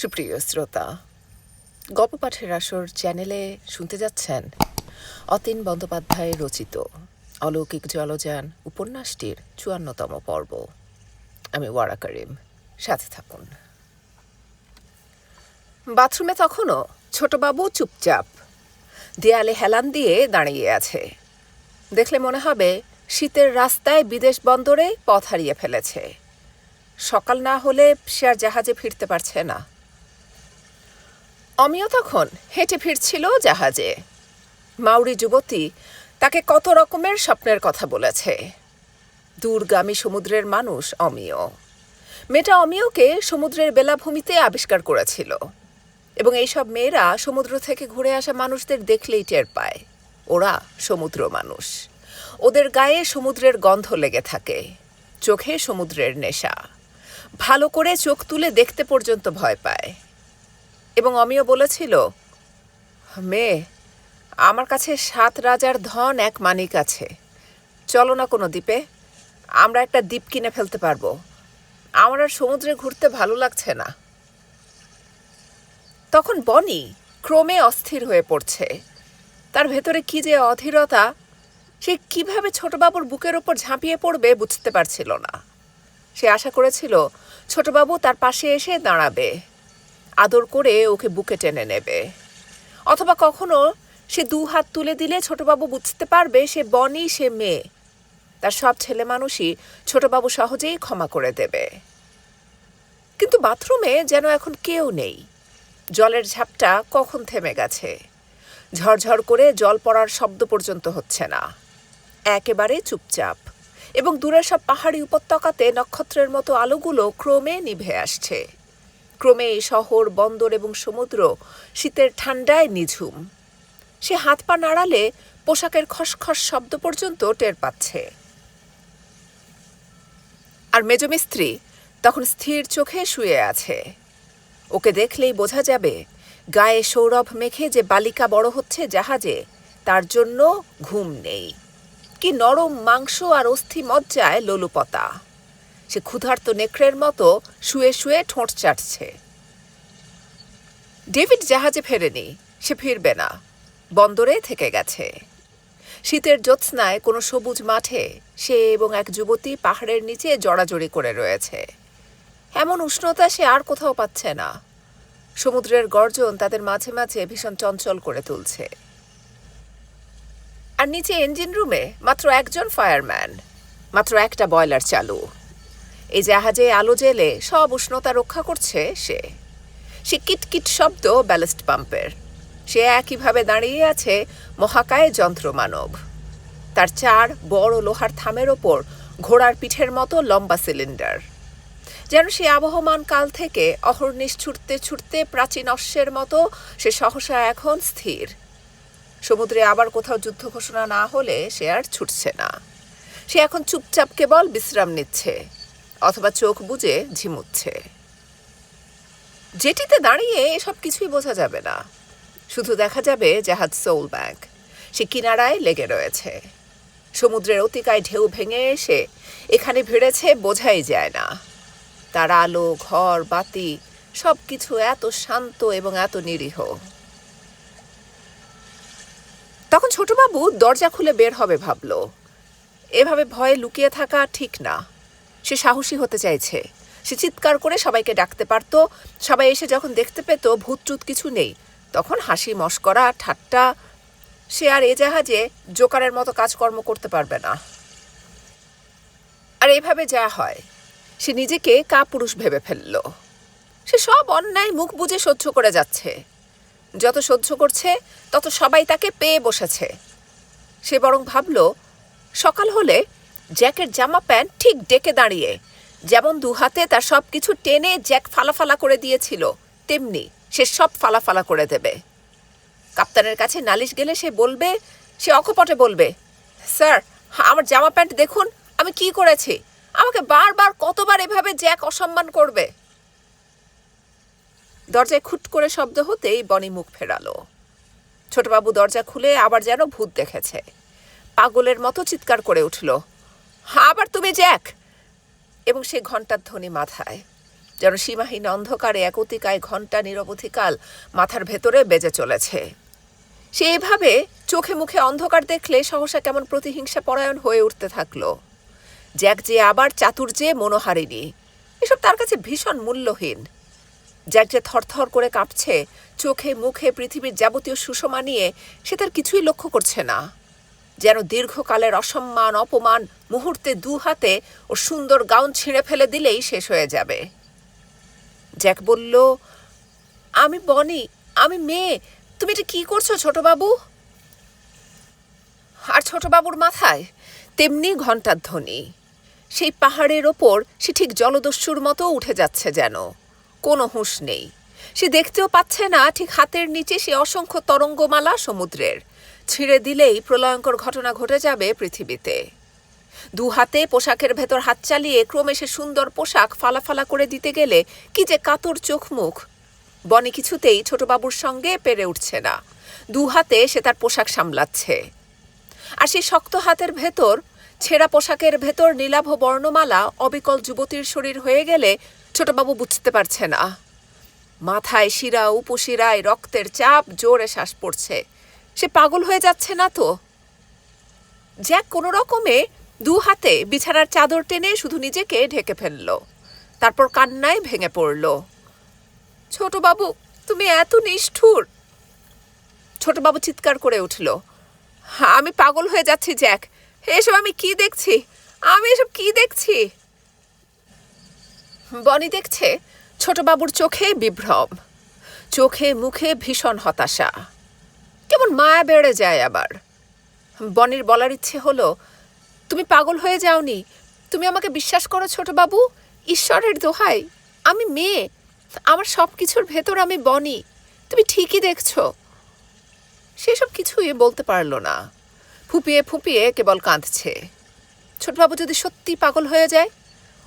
সুপ্রিয় শ্রোতা গল্প পাঠের আসর চ্যানেলে শুনতে যাচ্ছেন অতীন বন্দ্যোপাধ্যায় রচিত অলৌকিক জলযান উপন্যাসটির চুয়ান্নতম পর্ব। আমি ওয়ারা করিম, সাথে থাকুন। বাথরুমে তখনও ছোটবাবু চুপচাপ, দেয়ালে হেলান দিয়ে দাঁড়িয়ে আছে। দেখলে মনে হবে শীতের রাস্তায় বিদেশ বন্দরে পথ হারিয়ে ফেলেছে। সকাল না হলে সে আর জাহাজে ফিরতে পারছে না। অমিয় তখন হেঁটে ফিরছিল জাহাজে। মাউরি যুবতী তাকে কত রকমের স্বপ্নের কথা বলেছে। দূরগামী সমুদ্রের মানুষ অমিয়। মেয়েটা অমিয়কে সমুদ্রের বেলাভূমিতে আবিষ্কার করেছিল এবং এইসব মেয়েরা সমুদ্র থেকে ঘুরে আসা মানুষদের দেখলেই টের পায়। ওরা সমুদ্র মানুষ। ওদের গায়ে সমুদ্রের গন্ধ লেগে থাকে। চোখে সমুদ্রের নেশা। ভালো করে চোখ তুলে দেখতে পর্যন্ত ভয় পায়। এবং অমিয় বলেছিল, মেয়ে, আমার কাছে সাত রাজার ধন এক মানিক আছে। চলো না কোনো দ্বীপে, আমরা একটা দ্বীপ কিনে ফেলতে পারব। আমার আর সমুদ্রে ঘুরতে ভালো লাগছে না। তখন বনি ক্রমে অস্থির হয়ে পড়ছে। তার ভেতরে কি যে অধীরতা, সে কীভাবে ছোটবাবুর বুকের ওপর ঝাঁপিয়ে পড়বে বুঝতে পারছিল না। সে আশা করেছিল, ছোটবাবু তার পাশে এসে দাঁড়াবে। আদর করে ওকে বুকে টেনে নেবে। অথবা কখনো সে দু হাত তুলে দিলে ছোটবাবু বুঝতে পারবে সে বনি, সে মেয়ে। তার সব ছেলে মানুষই ছোটবাবু সহজেই ক্ষমা করে দেবে। কিন্তু বাথরুমে যেন এখন কেউ নেই। জলের ঝাপটা কখন থেমে গেছে? ঝরঝর করে জল পড়ার শব্দ পর্যন্ত হচ্ছে না। একেবারে চুপচাপ। এবং দূরের সব পাহাড়ি উপত্যকাতে নক্ষত্রের মতো আলোগুলো ক্রমে নিভে আসছে। ক্রমে শহর, বন্দর এবং সমুদ্র শীতের ঠান্ডায় নিঝুম। সে হাত পা নাড়ালে পোশাকের খসখস শব্দ পর্যন্ত টের পাচ্ছে। আর মেজমিস্ত্রি তখন স্থির চোখে শুয়ে আছে। ওকে দেখলেই বোঝা যাবে, গায়ে সৌরভ মেখে যে বালিকা বড় হচ্ছে জাহাজে, তার জন্য ঘুম নেই। কি নরম মাংস আর অস্থি মজ্জায় লোলুপতা। সে ক্ষুধার্ত নেকড়ের মতো শুয়ে শুয়ে ঠোঁট চাটছে। ডেভিড জাহাজে ফেরেনি, সে ফিরবে না। বন্দরে থেকে গেছে। শীতের জ্যোৎস্নায় কোনো সবুজ মাঠে সে এবং এক যুবতী পাহাড়ের নিচে জড়াজড়ি করে রয়েছে। এমন উষ্ণতা সে আর কোথাও পাচ্ছে না। সমুদ্রের গর্জন তাদের মাঝে মাঝে ভীষণ চঞ্চল করে তুলছে। আর নিচে ইঞ্জিন রুমে মাত্র একজন ফায়ারম্যান মাত্র একটা বয়লার চালু। এই জাহাজে আলো জেলে সব উষ্ণতা রক্ষা করছে সে। সে কিটকিট শব্দ ব্যালেস্ট পাম্পের। সে একইভাবে দাঁড়িয়ে আছে মহাকায় যন্ত্রমানব। তার চার বড় লোহার থামের ওপর ঘোড়ার পিঠের মতো লম্বা সিলিন্ডার। যেন সে আবহমান কাল থেকে অহর্নিশ ছুটতে ছুটতে প্রাচীন অশ্বের মতো সে সহসা এখন স্থির। সমুদ্রে আবার কোথাও যুদ্ধ ঘোষণা না হলে সে আর ছুটছে না। সে এখন চুপচাপ কেবল বিশ্রাম নিচ্ছে। অথবা চোখ বুজে ঝিমুচ্ছে। যেটিতে দাঁড়িয়ে এসব কিছুই বোঝা যাবে না। শুধু দেখা যাবে জাহাজ সোল ব্যাংক সে কিনারায় লেগে রয়েছে। সমুদ্রের অতিকায় ঢেউ ভেঙে এসে এখানে ভিড়েছে বোঝাই যায় না। তার আলো, ঘর, বাতি সব কিছু এত শান্ত এবং এত নিরীহ। তখন ছোটবাবু দরজা খুলে বের হবে ভাবল। এভাবে ভয়ে লুকিয়ে থাকা ঠিক না। সে সাহসী হতে চাইছে। সে চিৎকার করে সবাইকে ডাকতে পারত। সবাই এসে যখন দেখতে পেত ভূত টুত কিছু নেই, তখন হাসি, মস্করা, ঠাট্টা, সে আর এ জাহাজে জোকারের মতো কাজকর্ম করতে পারবে না। আর এভাবে যা হয়, সে নিজেকে কাপুরুষ ভেবে ফেলল। সে সব অন্যায় মুখ বুজে সহ্য করে যাচ্ছে। যত সহ্য করছে, তত সবাই তাকে পেয়ে বসেছে। সে বরং ভাবল, সকাল হলে জ্যাকের জামা প্যান্ট ঠিক ডেকে দাঁড়িয়ে। যেমন দু হাতে তার সব কিছু টেনে জ্যাক ফালাফালা করে দিয়েছিল, তেমনি সে সব ফালাফালা করে দেবে। কাপ্তানের কাছে নালিশ গেলে সে বলবে, সে অকপটে বলবে, স্যার, আমার জামা প্যান্ট দেখুন, আমি কি করেছি? আমাকে বারবার কতবার এভাবে জ্যাক অসম্মান করবে? দরজায় খুট করে শব্দ হতেই বনি মুখ ফেরালো। ছোটবাবু দরজা খুলে আবার যেন ভূত দেখেছে। পাগলের মতো চিৎকার করে উঠল। আবার তুমি জ্যাক এবং সে ঘণ্টার ধ্বনি মাথায়, যেন সীমাহীন অন্ধকারে এক অতিকায় ঘণ্টা নিরবধিকাল মাথার ভেতরে বেজে চলেছে। সে এভাবে চোখে মুখে অন্ধকার দেখলে সহসা কেমন প্রতিহিংসা পরায়ণ হয়ে উঠতে থাকল। জ্যাক যে আবার চাতুর্যে মনোহারিণী, এসব তার কাছে ভীষণ মূল্যহীন। জ্যাক যে থরথর করে কাঁপছে, চোখে মুখে পৃথিবীর যাবতীয় সুষমা নিয়ে সে তার কিছুই লক্ষ্য করছে না। যেন দীর্ঘকালের অসম্মান, অপমান মুহূর্তে দু হাতে ও সুন্দর গাউন ছিঁড়ে ফেলে দিলেই শেষ হয়ে যাবে। জ্যাক বলল, আমি বনি, আমি মেয়ে, তুমি এটা কি করছ ছোটবাবু? আর ছোটবাবুর মাথায় তেমনি ঘণ্টার ধ্বনি। সেই পাহাড়ের ওপর সে ঠিক জলদস্যুর মতো উঠে যাচ্ছে যেন। কোনো হুঁশ নেই। সে দেখতেও পাচ্ছে না, ঠিক হাতের নিচে সে অসংখ্য তরঙ্গমালা সমুদ্রের। ছিঁড়ে দিলেই প্রলয়ঙ্কর ঘটনা ঘটে যাবে পৃথিবীতে। দু হাতে পোশাকের ভেতর হাত চালিয়ে ক্রমে সে সুন্দর পোশাক ফালাফালা করে দিতে গেলে কি যে কাতর চোখ মুখ বনে কিছুতেই ছোটবাবুর সঙ্গে পেরে উঠছে না। দু হাতে সে তার পোশাক সামলাচ্ছে। আর সেই শক্ত হাতের ভেতর, ছেঁড়া পোশাকের ভেতর নীলাভ বর্ণমালা, অবিকল যুবতীর শরীর হয়ে গেলে ছোটবাবু বুঝতে পারছে না। মাথায় শিরা, উপশিরায় রক্তের চাপ, জোরে শ্বাস পড়ছে। সে পাগল হয়ে যাচ্ছে না তো? জ্যাক কোনো রকমে দু হাতে বিছানার চাদর টেনে শুধু নিজেকে ঢেকে ফেলল। তারপর কান্নায় ভেঙে পড়ল। ছোটবাবু, তুমি এত নিষ্ঠুর। ছোটবাবু চিৎকার করে উঠল, আমি পাগল হয়ে যাচ্ছি, জ্যাক। এসব আমি কি দেখছি? আমি এসব কি দেখছি? বনি দেখছে ছোটবাবুর চোখে বিভ্রম, চোখে মুখে ভীষণ হতাশা। কেমন মায়া বেড়ে যায় আবার। বনির বলার ইচ্ছে হলো তুমি পাগল হয়ে যাওনি। তুমি আমাকে বিশ্বাস করো ছোটবাবু, ঈশ্বরের দোহাই। আমি মেয়ে। আমার সব কিছুর ভেতর আমি বনি। তুমি ঠিকই দেখছ। সেসব কিছুই বলতে পারল না। ফুপিয়ে ফুপিয়ে কেবল কাঁদছে। ছোটবাবু যদি সত্যি পাগল হয়ে যায়,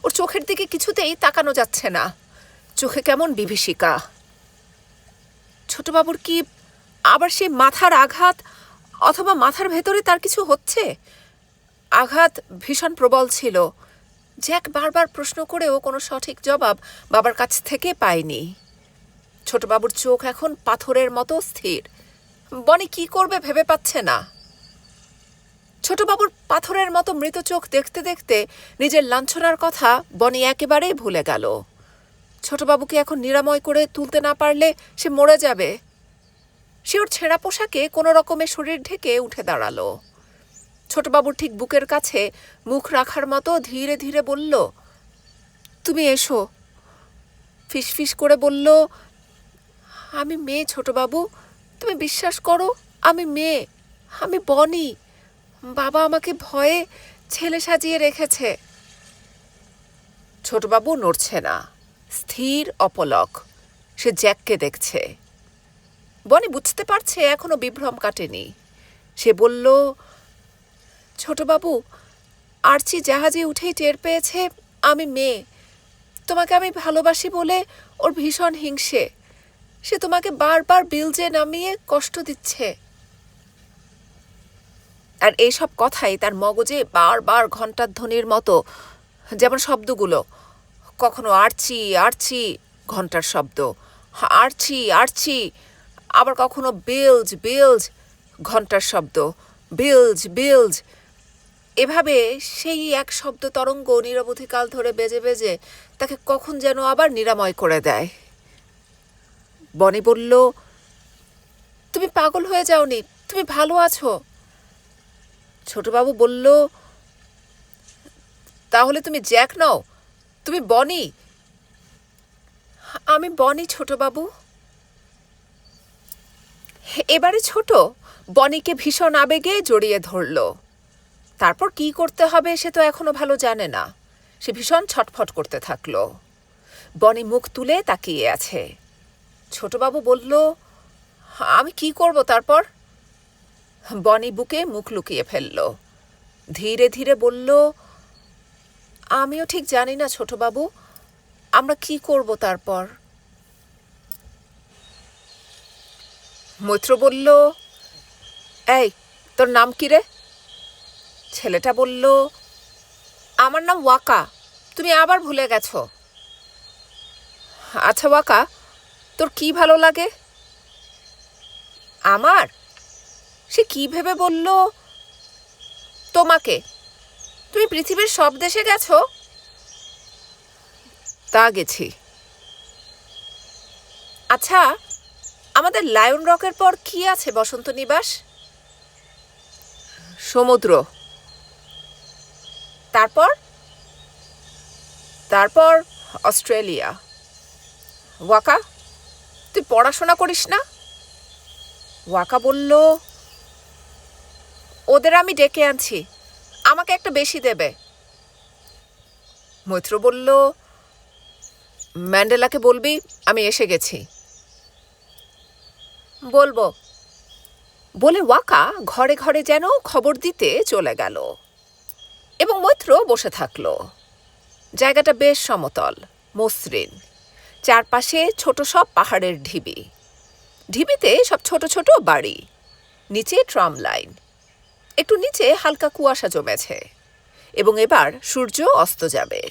ওর চোখের দিকে কিছুতেই তাকানো যাচ্ছে না। চোখে কেমন বিভীষিকা। ছোটবাবুর কি আবার সেই মাথার আঘাত অথবা মাথার ভেতরে তার কিছু হচ্ছে? আঘাত ভীষণ প্রবল ছিল। জ্যাক বারবার প্রশ্ন করেও কোনো সঠিক জবাব বাবার কাছ থেকে পায়নি। ছোটবাবুর চোখ এখন পাথরের মতো স্থির। বনি কি করবে ভেবে পাচ্ছে না। ছোটবাবুর পাথরের মতো মৃত চোখ দেখতে দেখতে নিজের লাঞ্ছনার কথা বনি একেবারেই ভুলে গেল। ছোটবাবুকে এখন নিরাময় করে তুলতে না পারলে সে মরে যাবে। সে ওর ছেঁড়া পোশাকে কোনো রকমে শরীর ঢেকে উঠে দাঁড়াল। ছোটবাবুর ঠিক বুকের কাছে মুখ রাখার মতো ধীরে ধীরে বলল, তুমি এসো। ফিসফিস করে বলল, আমি মেয়ে ছোটবাবু, তুমি বিশ্বাস করো, আমি মেয়ে, আমি বনি। বাবা আমাকে ভয়ে ছেলে সাজিয়ে রেখেছে। ছোটবাবু নড়ছে না, স্থির অপলক, সে জ্যাককে দেখছে। বনি বুঝতে পারছে এখনও বিভ্রম কাটেনি। সে বলল ছোটবাবু, আর্চি জাহাজে উঠেই টের পেয়েছে আমি মেয়ে। তোমাকে আমি ভালোবাসি বলে ওর ভীষণ হিংসে। সে তোমাকে বারবার বিলজে নামিয়ে কষ্ট দিচ্ছে। আর এইসব কথাই তার মগজে বারবার ঘণ্টার ধ্বনির মতো, যেমন শব্দগুলো। কখনো আরচি আরচি ঘণ্টার শব্দ। আরচি আরচি, আবার কখনো বিলজ বিলজ ঘণ্টার শব্দ। বিলজ বিলজ এভাবে সেই এক শব্দ তরঙ্গ নিরবধিকাল ধরে বেজে বেজে তাকে কখন যেন আবার নিরাময় করে দেয়। বনি বলল, তুমি পাগল হয়ে যাওনি, তুমি ভালো আছো? ছোটবাবু বলল, তাহলে তুমি জ্যাক নও, তুমি বনি? আমি বনি ছোটবাবু। এবারে ছোট? বনিকে ভীষণ আবেগে জড়িয়ে ধরল। তারপর কি করতে হবে সে তো এখনও ভালো জানে না। সে ভীষণ ছটফট করতে থাকল। বনি মুখ তুলে তাকিয়ে আছে। ছোটবাবু বলল, আমি কি করব তারপর? বনি বুকে মুখ লুকিয়ে ফেলল। ধীরে ধীরে বলল, আমিও ঠিক জানি না ছোটবাবু, আমরা কি করব তারপর? মৈত্র বলল, এই, তোর নাম কি রে? ছেলেটা বলল, আমার নাম ওয়াকা, তুমি আবার ভুলে গেছ। আচ্ছা ওয়াকা, তোর কি ভালো লাগে? আমার? সে কি ভেবে বলল, তোমাকে, তুমি পৃথিবীর সব দেশে গেছো? তা গেছি। আচ্ছা আমাদের লায়ন রকের পর কি আছে বসন্ত নিবাস? সমুদ্র। তারপর? তারপর অস্ট্রেলিয়া। ওয়াকা, তুই পড়াশোনা করিস না? ওয়াকা বলল, ওদের আমি ডেকে আনছি। আমাকে একটা বেশি দেবে। মৈত্র বলল, ম্যান্ডেলাকে বলবি, আমি এসে গেছি। বলব, বলে ওয়াকা ঘরে ঘরে যেন খবর দিতে চলে গেল। এবং মৈত্র বসে থাকল। জায়গাটা বেশ সমতল, মসৃণ। চারপাশে ছোট সব পাহাড়ের ঢিবি। ঢিবিতে সব ছোট ছোট বাড়ি। নিচে ট্রাম লাইন। একটু নিচে হালকা কুয়াশা জমেছে। এবং এবার সূর্য অস্ত যাবে।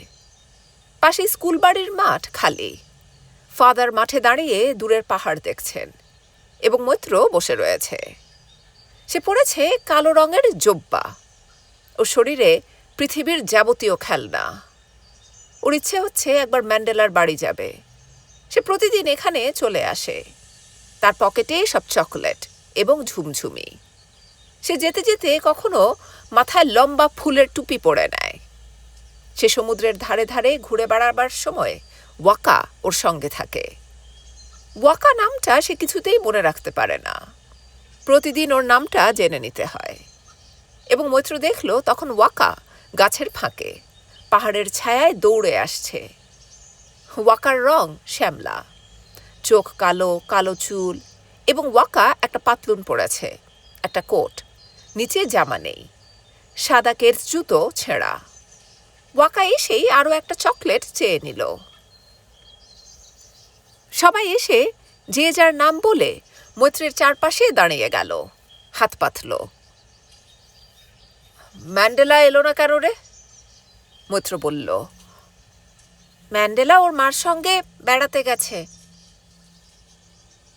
পাশে স্কুল বাড়ির মাঠ খালি। ফাদার মাঠে দাঁড়িয়ে দূরের পাহাড় দেখছেন এবং মৈত্র বসে রয়েছে। সে পড়েছে কালো রঙের জব্বা। ও শরীরে পৃথিবীর যাবতীয় খেলনা। ওর ইচ্ছে হচ্ছে একবার ম্যান্ডেলার বাড়ি যাবে। সে প্রতিদিন এখানে চলে আসে। তার পকেটে সব চকলেট এবং ঝুমঝুমি। সে যেতে যেতে কখনো মাথায় লম্বা ফুলের টুপি পরে নেয়। সে সমুদ্রের ধারে ধারে ঘুরে বেড়াবার সময় ওয়াকা ওর সঙ্গে থাকে। ওয়াকা নামটা সে কিছুতেই মনে রাখতে পারে না। প্রতিদিন ওর নামটা জেনে নিতে হয়। এবং মৈত্র দেখল তখন ওয়াকা গাছের ফাঁকে, পাহাড়ের ছায়ায় দৌড়ে আসছে। ওয়াকার রং শ্যামলা। চোখ কালো কালো চুল এবং ওয়াকা একটা পাতলুন পড়েছে একটা কোট, নিচে জামা নেই, সাদা কেরস জুতো ছেঁড়া। ওয়াকা এসেই আরও একটা চকলেট চেয়ে নিল। সবাই এসে যে যার নাম বলে মৈত্রের চারপাশে দাঁড়িয়ে গেল, হাত পাতল। ম্যান্ডেলা এলো না কেন রে মৈত্র বলল, ম্যান্ডেলা ওর মার সঙ্গে বেড়াতে গেছে।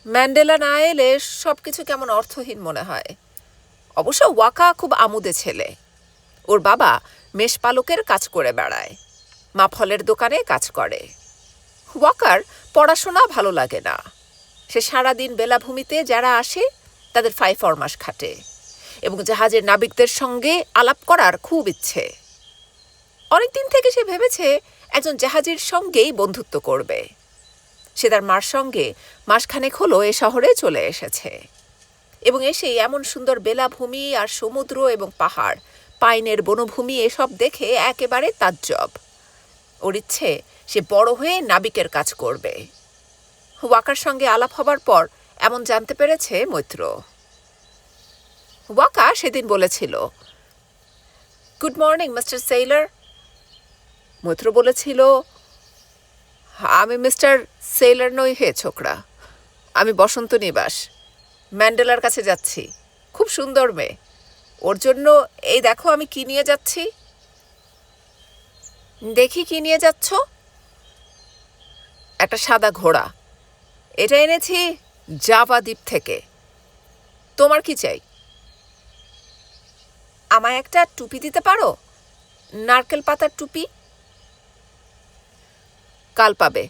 ম্যান্ডেলা না এলে সব কিছু কেমন অর্থহীন মনে হয়। অবশ্য ওয়াকা খুব আমুদে ছেলে। ওর বাবা মেষপালকের কাজ করে বেড়ায়, মা ফলের দোকানে কাজ করে। ওয়াকার পড়াশোনা ভালো লাগে না। সে সারাদিন বেলাভূমিতে যারা আসে, তাদের ফাই ফরমাস খাটে। এবং জাহাজের নাবিকদের সঙ্গে আলাপ করার খুব ইচ্ছে। অনেকদিন থেকে সে ভেবেছে একজন জাহাজের সঙ্গেই বন্ধুত্ব করবে। সে তার মার সঙ্গে মাসখানেক হলো এ শহরে চলে এসেছে। এবং এসেই এমন সুন্দর বেলাভূমি আর সমুদ্র এবং পাহাড়, পাইনের বনভূমি এসব দেখে একেবারে তাজ্জব। ওর ইচ্ছে, সে বড় হয়ে নাবিকের কাজ করবে। ওয়াকার সঙ্গে আলাপ হবার পর এমন জানতে পেরেছে মৈত্র। ওয়াকা সেদিন বলেছিল। Good morning mister sailor Maitra বলেছিল, আমি মিস্টার সেইলার নই হে ছোকরা। আমি বসন্ত নিবাস। ম্যান্ডেলার কাছে যাচ্ছি। খুব সুন্দর মেয়ে। ওর জন্য, এই দেখো আমি কি নিয়ে যাচ্ছি। দেখি কি নিয়ে যাচ্ছ। একটা সাদা ঘোড়া। এটা এনেছি জাভা দ্বীপ থেকে। তোমার কি চাই? আমায় একটা টুপি দিতে পারো? নারকেল পাতার টুপি? কাল পাবে।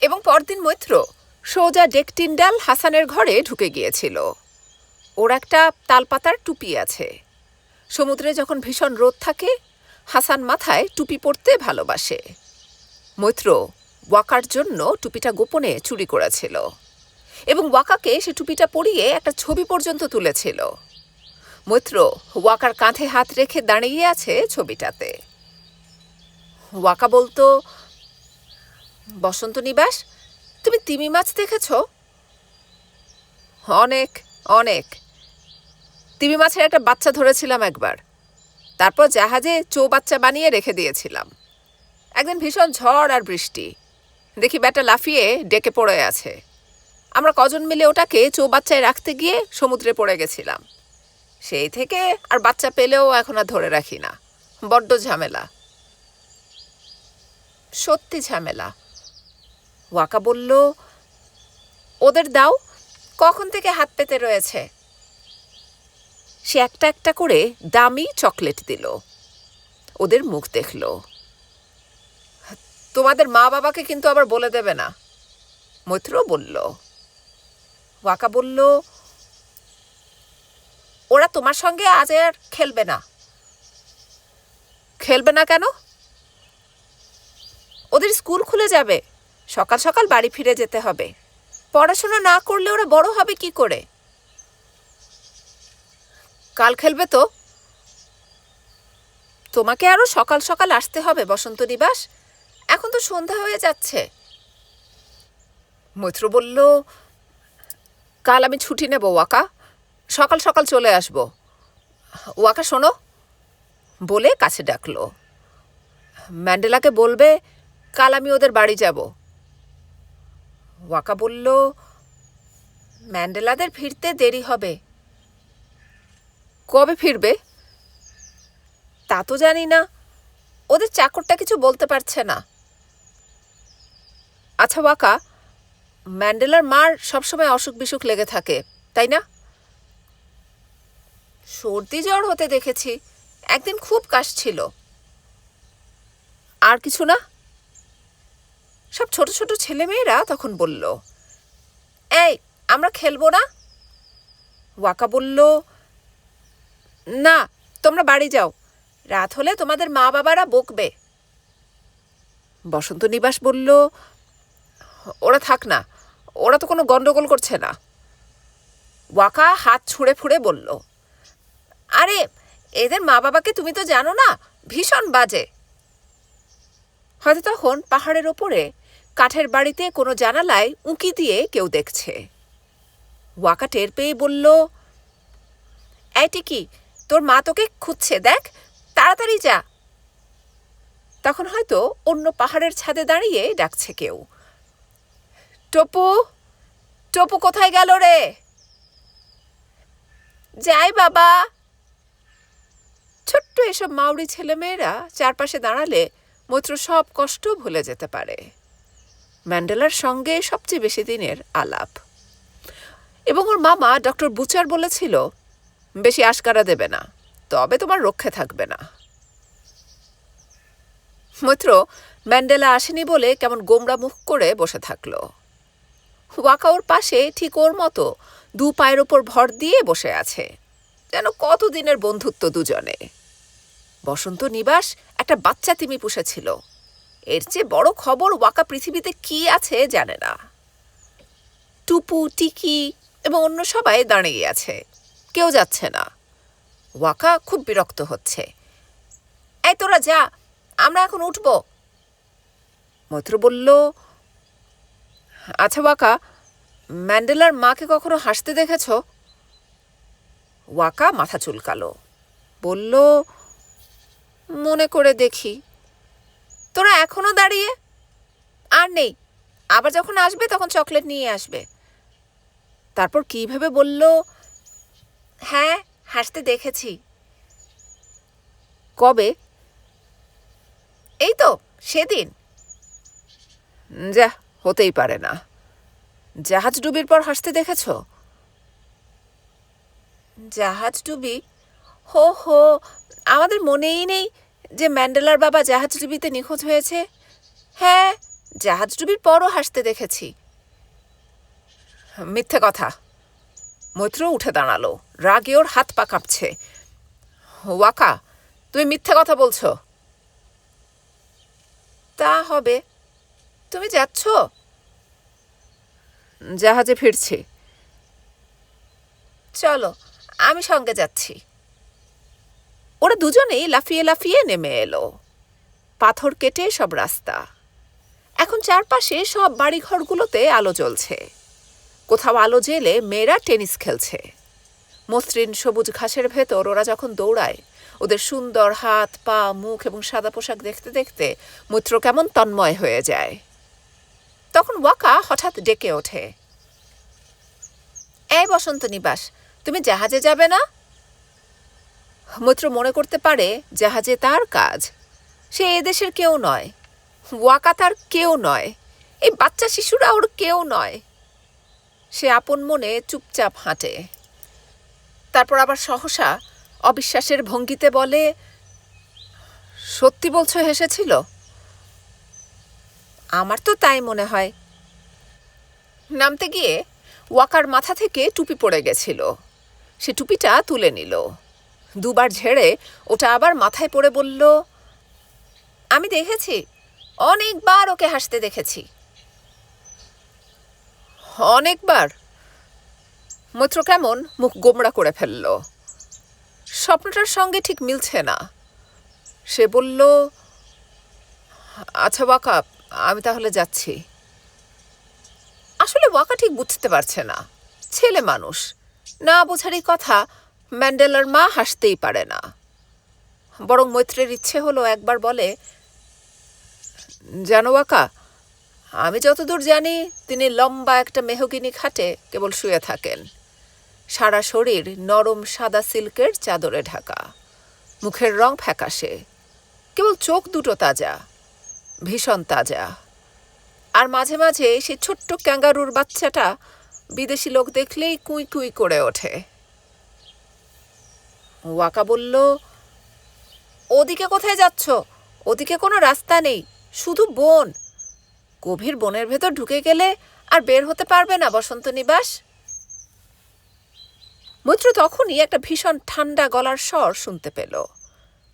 এবং পরদিন মৈত্র সোজা ডেকটিন্ডাল হাসানের ঘরে ঢুকে গিয়েছিল। ওর একটা তালপাতার টুপি আছে। সমুদ্রে যখন ভীষণ রোদ থাকে, হাসান মাথায় টুপি পরতে ভালোবাসে। মৈত্র ওয়াকার জন্য টুপিটা গোপনে চুরি করেছিল এবং ওয়াকাকে সে টুপিটা পরিয়ে একটা ছবি পর্যন্ত তুলেছিল। মৈত্র, ওয়াকার কাঁধে হাত রেখে দাঁড়িয়ে আছে ছবিটাতে। ওয়াকা বলতো, বসন্ত নিবাস, তুমি তিমি মাছ দেখেছ? অনেক অনেক। তিমি মাছের একটা বাচ্চা ধরেছিলাম একবার। তারপর জাহাজে চৌবাচ্চা বানিয়ে রেখে দিয়েছিলাম। একদিন ভীষণ ঝড় আর বৃষ্টি। দেখি ব্যাটা লাফিয়ে ডেকে পড়ে আছে। আমরা কজন মিলে ওটাকে চৌবাচ্চায় রাখতে গিয়ে সমুদ্রে পড়ে গেছিলাম। সেই থেকে আর বাচ্চা পেলেও এখন আর ধরে রাখি না। বড্ড ঝামেলা। সত্যি ঝামেলা। ওয়াকা বলল, ওদের দাও, কখন থেকে হাত পেতে রয়েছে? সে একটা একটা করে দামি চকলেট দিল। ওদের মুখ দেখল। তোমাদের মা বাবাকে কিন্তু আবার বলে দেবে না? মৈত্র বলল। ওয়াকা বলল ওরা তোমার সঙ্গে আজ আর খেলবে না। খেলবে না কেন? ওদের স্কুল খুলে যাবে। সকাল সকাল বাড়ি ফিরে যেতে হবে। পড়াশোনা না করলে ওরা বড় হবে কি করে? কাল খেলবে তো? তোমাকে আরও সকাল সকাল আসতে হবে, বসন্ত নিবাস। এখন তো সন্ধ্যা হয়ে যাচ্ছে। মৈত্র বলল, কাল আমি ছুটি নেব, ওয়াকা। সকাল সকাল চলে আসব। ওয়াকা, শোনো। বলে কাছে ডাকলো। ম্যান্ডেলাকে বলবে, কাল আমি ওদের বাড়ি যাব। ওয়াকা বলল, ম্যান্ডেলাদের ফিরতে দেরি হবে। কবে ফিরবে? তা তো জানি না। ওদের চাকরটা কিছু বলতে পারছে না। আচ্ছা ওয়াকা, ম্যান্ডেলার মার সবসময় অসুখ বিসুখ লেগে থাকে, তাই না? সর্দি জ্বর হতে দেখেছি। একদিন খুব কাশছিল আর কিছু না? সব ছোট ছোট ছেলেমেয়েরা তখন বলল, এই, আমরা খেলব না? ওয়াকা বলল, না, তোমরা বাড়ি যাও। রাত হলে তোমাদের মা বাবারা বকবে। বসন্ত নিবাস বলল, ওরা থাক না, ওরা তো কোনো গন্ডগোল করছে না। ওয়াকা হাত ছুঁড়ে ফুঁড়ে বলল আরে, এদের মা বাবাকে তুমি তো জানো না, ভীষণ বাজে। হয়তো তখন পাহাড়ের ওপরে, কাঠের বাড়িতে কোনো জানালায় উঁকি দিয়ে কেউ দেখছে। ওয়াকা টের পেয়ে বলল টিকি, তোর মা তোকে খুঁজছে, দেখ, তাড়াতাড়ি যা। তখন হয়তো অন্য পাহাড়ের ছাদে দাঁড়িয়ে ডাকছে কেউ। টপু টপু কোথায় গেল রে? যাই বাবা। ছোট্ট এসব মাউরি ছেলেমেয়েরা চারপাশে দাঁড়ালে মৈত্র সব কষ্ট ভুলে যেতে পারে। ম্যান্ডেলার সঙ্গে সবচেয়ে বেশি দিনের আলাপ। এবং ওর মামা ডক্টর বুচার বলেছিল, বেশি আশকারা দেবে না, তবে তোমার রক্ষে থাকবে না। মৈত্র, ম্যান্ডেলা আসেনি বলে কেমন গোমরা মুখ করে বসে থাকল। ওয়াকা ওর পাশে ঠিক ওর মতো দু পায়ের ওপর ভর দিয়ে বসে আছে। যেন কতদিনের বন্ধুত্ব দুজনে। বসন্ত নিবাস একটা বাচ্চা তিমি পুষেছিল এর চেয়ে বড় খবর ওয়াকা পৃথিবীতে কি আছে জানে না। টুপু, টিকি এবং অন্য সবাই দাঁড়িয়ে আছে। কেউ যাচ্ছে না। ওয়াকা খুব বিরক্ত হচ্ছে। এই তোরা যা, আমরা এখন উঠব। মৈত্র বলল আচ্ছা ওয়াকা, ম্যান্ডেলার মাকে কখনো হাসতে দেখেছ? ওয়াকা মাথা চুলকালো। বলল মনে করে দেখি। তোরা এখনও দাঁড়িয়ে? আর নেই। আবার যখন আসবে তখন চকলেট নিয়ে আসবে। তারপর কীভাবে বলল হ্যাঁ হাসতে দেখেছি। কবে? এই তো, সেদিন। যা, হতেই পারে না। জাহাজ ডুবির পর হাসতে দেখেছ? জাহাজ ডুবি হো হো, আমাদের মনেই নেই যে ম্যান্ডেলার বাবা জাহাজ ডুবিতে নিখোঁজ হয়েছে। হ্যাঁ জাহাজ ডুবির পরও হাসতে দেখেছি। মিথ্যে কথা। মৈত্র উঠে দাঁড়াল, রাগে ওর হাত পা কাঁপছে। ওয়াকা, তুমি মিথ্যে কথা বলছো। তা হবে, তুমি যাচ্ছ? জাহাজে ফিরছি। চলো, আমি সঙ্গে যাচ্ছি। ওরা দুজনেই লাফিয়ে লাফিয়ে নেমে এলো। পাথর কেটে সব রাস্তা। এখন চারপাশে সব বাড়িঘরগুলোতে আলো জ্বলছে। কোথাও আলো জেলে মেয়েরা টেনিস খেলছে। মসৃণ সবুজ ঘাসের ভেতর ওরা যখন দৌড়ায়, ওদের সুন্দর হাত, পা, মুখ এবং সাদা পোশাক দেখতে দেখতে মূত্র কেমন তন্ময় হয়ে যায়। তখন ওয়াকা হঠাৎ ডেকে ওঠে। এই বসন্ত নিবাস, তুমি জাহাজে যাবে না? মৈত্র মনে করতে পারে জাহাজে তার কাজ। সে এদেশের কেউ নয় ওয়াকা তার কেউ নয়, এই বাচ্চা শিশুরা ওর কেউ নয়। সে আপন মনে চুপচাপ হাঁটে। তারপর আবার সহসা অবিশ্বাসের ভঙ্গিতে বলে, সত্যি বলছো হেসেছিল? আমার তো তাই মনে হয়। নামতে গিয়ে ওয়াকার মাথা থেকে টুপি পড়ে গেছিল। সে টুপিটা তুলে নিল। দুবার ঝেড়ে ওটা আবার মাথায় পড়ে বলল, আমি দেখেছি, অনেকবার ওকে হাসতে দেখেছি। অনেকবার? মৈত্র কেমন মুখ গোমড়া করে ফেলল। স্বপ্নটার সঙ্গে ঠিক মিলছে না। সে বলল আচ্ছা ওয়াকা, আমি তাহলে যাচ্ছি। আসলে ওয়াকা ঠিক বুঝতে পারছে না। ছেলে মানুষ, না বোঝারই কথা ম্যান্ডেলার মা হাসতেই পারে না। বরং মৈত্রের ইচ্ছে হলো একবার বলে, জানো ওয়াকা আমি যতদূর জানি তিনি লম্বা একটা মেহগিনি খাটে কেবল শুয়ে থাকেন। সারা শরীর নরম সাদা সিল্কের চাদরে ঢাকা। মুখের রং ফ্যাকাশে। কেবল চোখ দুটো তাজা, ভীষণ তাজা। আর মাঝে মাঝে সে ছোট্ট ক্যাঙ্গারুর বাচ্চাটা বিদেশি লোক দেখলেই কুই কুঁই করে ওঠে। ওয়াকা বলল, ওদিকে কোথায় যাচ্ছ? ওদিকে কোনো রাস্তা নেই, শুধু বন। গভীর বনের ভেতর ঢুকে গেলে আর বের হতে পারবে না বসন্ত নিবাস? মৈত্র তখনই একটা ভীষণ ঠান্ডা গলার স্বর শুনতে পেল।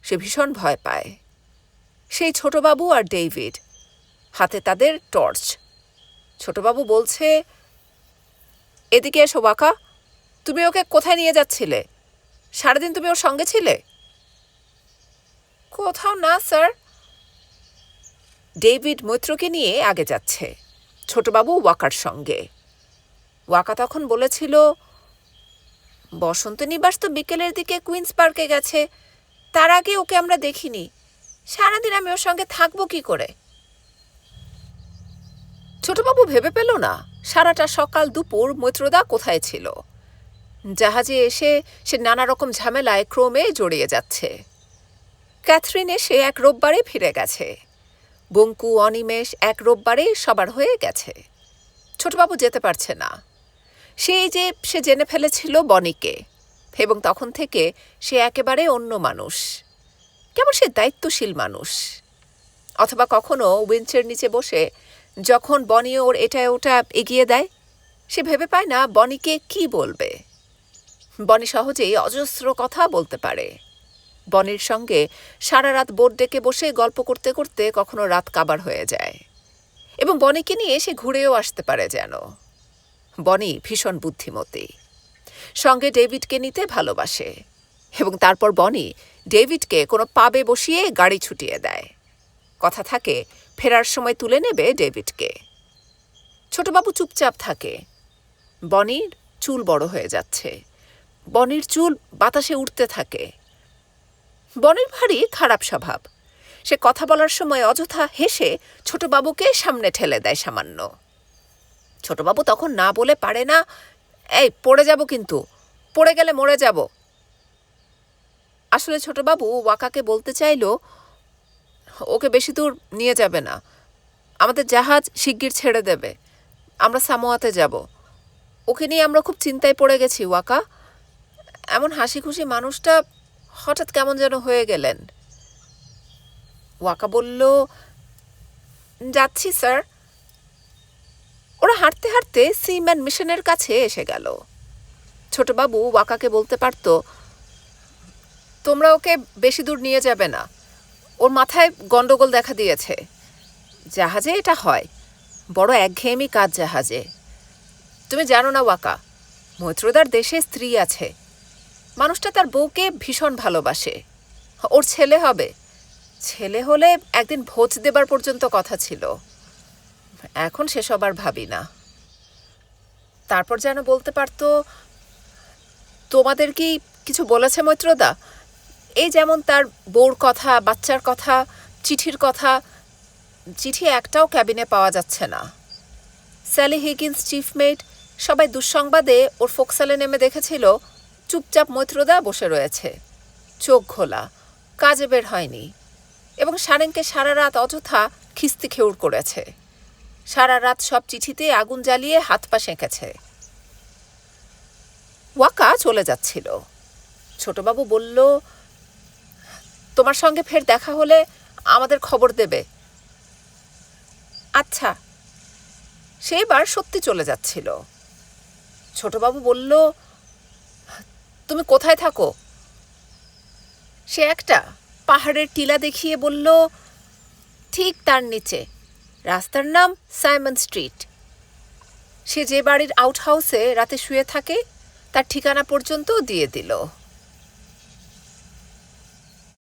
সে ভীষণ ভয় পায়। সেই ছোটবাবু আর ডেভিড, হাতে তাদের টর্চ। ছোটবাবু বলছে, এদিকে এসো বাকা তুমি ওকে কোথায় নিয়ে যাচ্ছিলে? সারাদিন তুমি ওর সঙ্গে ছিলে? কোথাও না, স্যার। ডেভিড মৈত্রকে নিয়ে আগে যাচ্ছে। ছোটবাবু ওয়াকার সঙ্গে। ওয়াকা তখন বলেছিল, বসন্ত নিবাস তো বিকেলের দিকে কুইন্স পার্কে গেছে। তার আগে ওকে আমরা দেখিনি। সারাদিন আমি ওর সঙ্গে থাকব কি করে? ছোটবাবু ভেবে পেল না, সারাটা সকাল দুপুর মৈত্রদা কোথায় ছিল। জাহাজে এসে সে নানা রকম ঝামেলায় ক্রমে জড়িয়ে যাচ্ছে। ক্যাথরিন এসে এক রোববারে ফিরে গেছে। বঙ্কু অনিমেষ এক রোববারে সবার হয়ে গেছে। ছোটবাবু যেতে পারছে না। সেই যে সে জেনে ফেলেছিল বনিকে এবং তখন থেকে সে একেবারে অন্য মানুষ। কেমন সে দায়িত্বশীল মানুষ। অথবা কখনো উইঞ্চের নিচে বসে যখন বনি ওর এটা ওটা এগিয়ে দেয়, সে ভেবে পায় না বনিকে কি বলবে। বনি সহজেই অজস্র কথা বলতে পারে। বনির সঙ্গে সারা রাত বোট ডেকে বসে গল্প করতে করতে কখনো রাত কাবার হয়ে যায় এবং বনিকে নিয়ে সে ঘুরেও আসতে পারে যেন। বনি ভীষণ বুদ্ধিমতী। সঙ্গে ডেভিডকে নিতে ভালোবাসে এবং তারপর বনি ডেভিডকে কোনো পাবে বসিয়ে গাড়ি ছুটিয়ে দেয়। কথা থাকে, ফেরার সময় তুলে নেবে ডেভিডকে। ছোটবাবু চুপচাপ থাকে। বনির চুল বড় হয়ে যাচ্ছে। বনির চুল বাতাসে উঠতে থাকে। বনের ভারী খারাপ স্বভাব। সে কথা বলার সময় অযথা হেসে ছোটবাবুকে সামনে ঠেলে দেয় সামান্য। ছোটবাবু তখন না বলে পারে না, এই, পড়ে যাব কিন্তু, পড়ে গেলে মরে যাব। আসলে ছোটবাবু ওয়াকাকে বলতে চাইল, ওকে বেশি দূর নিয়ে যাবে না। আমাদের জাহাজ শিগগির ছেড়ে দেবে। আমরা সামোয়াতে যাব। ওকে নিয়ে আমরা খুব চিন্তায় পড়ে গেছি, ওয়াকা। এমন হাসি খুশি মানুষটা হঠাৎ কেমন যেন হয়ে গেলেন। ওয়াকা বলল, যাচ্ছি, স্যার। ওরা হাঁটতে হাঁটতে সিম্যান মিশনের কাছে এসে গেল। ছোটবাবু ওয়াকাকে বলতে পারত, তোমরা ওকে বেশি দূর নিয়ে যাবে না। ওর মাথায় গন্ডগোল দেখা দিয়েছে। জাহাজে এটা হয়। বড় একঘেয়েমি কাজ জাহাজে। তুমি জানো না, ওয়াকা, মৈত্রদার দেশে স্ত্রী আছে। মানুষটা তার বউকে ভীষণ ভালোবাসে। ওর ছেলে হবে। ছেলে হলে একদিন ভোজ দেবার পর্যন্ত কথা ছিল। এখন সেসব আর ভাবি না। তারপর যেন বলতে পারতো, তোমাদের কি কিছু বলেছে মৈত্রদা? এই যেমন তার বউর কথা, বাচ্চার কথা, চিঠির কথা, চিঠি একটাও ক্যাবিনে পাওয়া যাচ্ছে না। স্যালি হিগিন্স চিফমেট সবাই দুঃসংবাদে ওর ফোকসালে নেমে দেখেছিল চুপচাপ মৈত্রদা বসে রয়েছে। চোখ ঘোলা, কাজে বের হয়নি এবং সারেংকে সারা রাত অযথা খিস্তি খেউড় করেছে। সারা রাত সব চিঠিতে আগুন জ্বালিয়ে হাত পা সেঁকেছে। ওয়াকা চলে যাচ্ছিল। ছোটবাবু বলল, তোমার সঙ্গে ফের দেখা হলে আমাদের খবর দেবে। আচ্ছা। সেইবার সত্যি চলে যাচ্ছিল। ছোটবাবু বলল তুমি কোথায় থাকো? সে একটা পাহাড়ের টিলা দেখিয়ে বলল, ঠিক তার নিচে। রাস্তার নাম সাইমন স্ট্রিট। সে যে বাড়ির আউটহাউসে রাতে শুয়ে থাকে, তার ঠিকানা পর্যন্ত দিয়ে দিল।